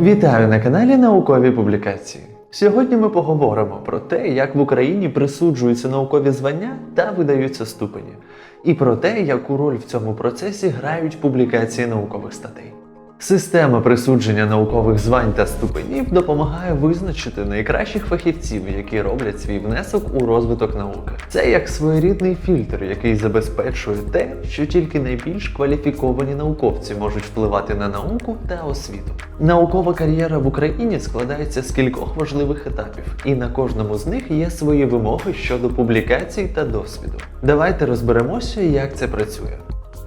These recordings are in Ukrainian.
Вітаю на каналі Наукові публікації. Сьогодні ми поговоримо про те, як в Україні присуджуються наукові звання та видаються ступені, і про те, яку роль в цьому процесі грають публікації наукових статей. Система присудження наукових звань та ступенів допомагає визначити найкращих фахівців, які роблять свій внесок у розвиток науки. Це як своєрідний фільтр, який забезпечує те, що тільки найбільш кваліфіковані науковці можуть впливати на науку та освіту. Наукова кар'єра в Україні складається з кількох важливих етапів, і на кожному з них є свої вимоги щодо публікацій та досвіду. Давайте розберемося, як це працює.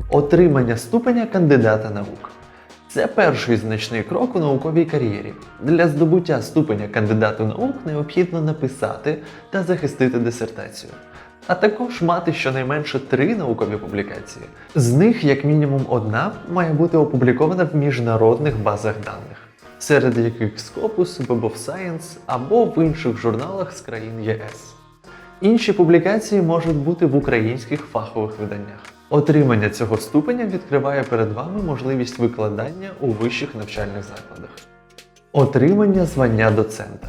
Отримання ступеня кандидата наук. Це перший значний крок у науковій кар'єрі. Для здобуття ступеня кандидату наук необхідно написати та захистити дисертацію, а також мати щонайменше три наукові публікації. З них, як мінімум, одна має бути опублікована в міжнародних базах даних, серед яких Scopus, Web of Science або в інших журналах з країн ЄС. Інші публікації можуть бути в українських фахових виданнях. Отримання цього ступеня відкриває перед вами можливість викладання у вищих навчальних закладах. Отримання звання доцента.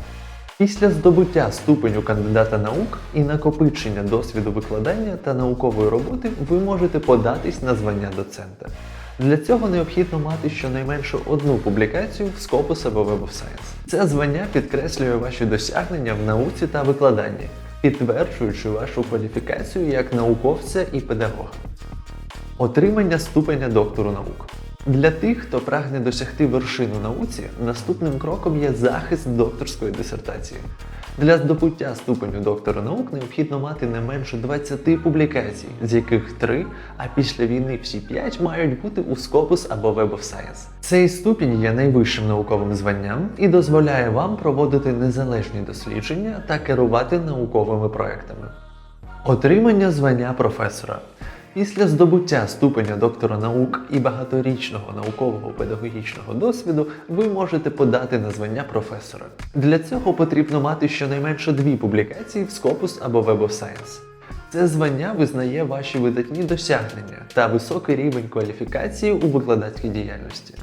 Після здобуття ступеню кандидата наук і накопичення досвіду викладання та наукової роботи ви можете податись на звання доцента. Для цього необхідно мати щонайменше одну публікацію в Scopus або Web of Science. Це звання підкреслює ваші досягнення в науці та викладанні, підтверджуючи вашу кваліфікацію як науковця і педагога. Отримання ступеня доктору наук. Для тих, хто прагне досягти вершину науці, наступним кроком є захист докторської дисертації. Для здобуття ступеню доктора наук необхідно мати не менше 20 публікацій, з яких 3, а після війни всі 5 мають бути у Scopus або Web of Science. Цей ступінь є найвищим науковим званням і дозволяє вам проводити незалежні дослідження та керувати науковими проектами. Отримання звання професора. Після здобуття ступеня доктора наук і багаторічного наукового педагогічного досвіду ви можете подати на звання професора. Для цього потрібно мати щонайменше дві публікації в Scopus або Web of Science. Це звання визнає ваші видатні досягнення та високий рівень кваліфікації у викладацькій діяльності.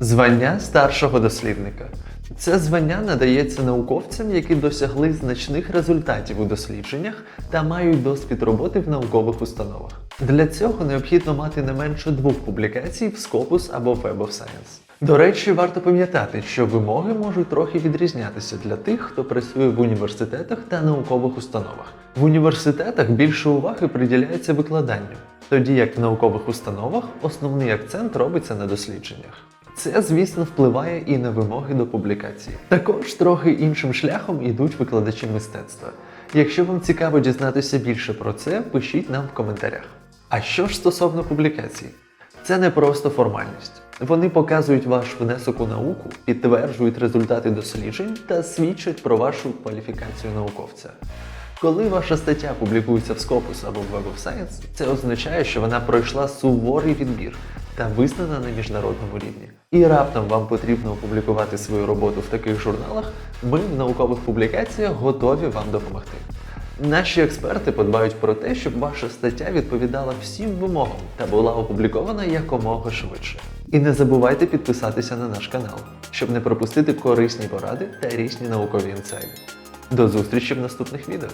Звання старшого дослідника. Це звання надається науковцям, які досягли значних результатів у дослідженнях та мають досвід роботи в наукових установах. Для цього необхідно мати не менше двох публікацій в Scopus або Web of Science. До речі, варто пам'ятати, що вимоги можуть трохи відрізнятися для тих, хто працює в університетах та наукових установах. В університетах більше уваги приділяється викладанню, тоді як в наукових установах основний акцент робиться на дослідженнях. Це, звісно, впливає і на вимоги до публікації. Також трохи іншим шляхом ідуть викладачі мистецтва. Якщо вам цікаво дізнатися більше про це, пишіть нам в коментарях. А що ж стосовно публікацій? Це не просто формальність. Вони показують ваш внесок у науку, підтверджують результати досліджень та свідчать про вашу кваліфікацію науковця. Коли ваша стаття публікується в Scopus або в Web of Science, це означає, що вона пройшла суворий відбір та визнана на міжнародному рівні. І раптом вам потрібно опублікувати свою роботу в таких журналах, ми в наукових публікаціях готові вам допомогти. Наші експерти подбають про те, щоб ваша стаття відповідала всім вимогам та була опублікована якомога швидше. І не забувайте підписатися на наш канал, щоб не пропустити корисні поради та різні наукові інсайди. До зустрічі в наступних відео!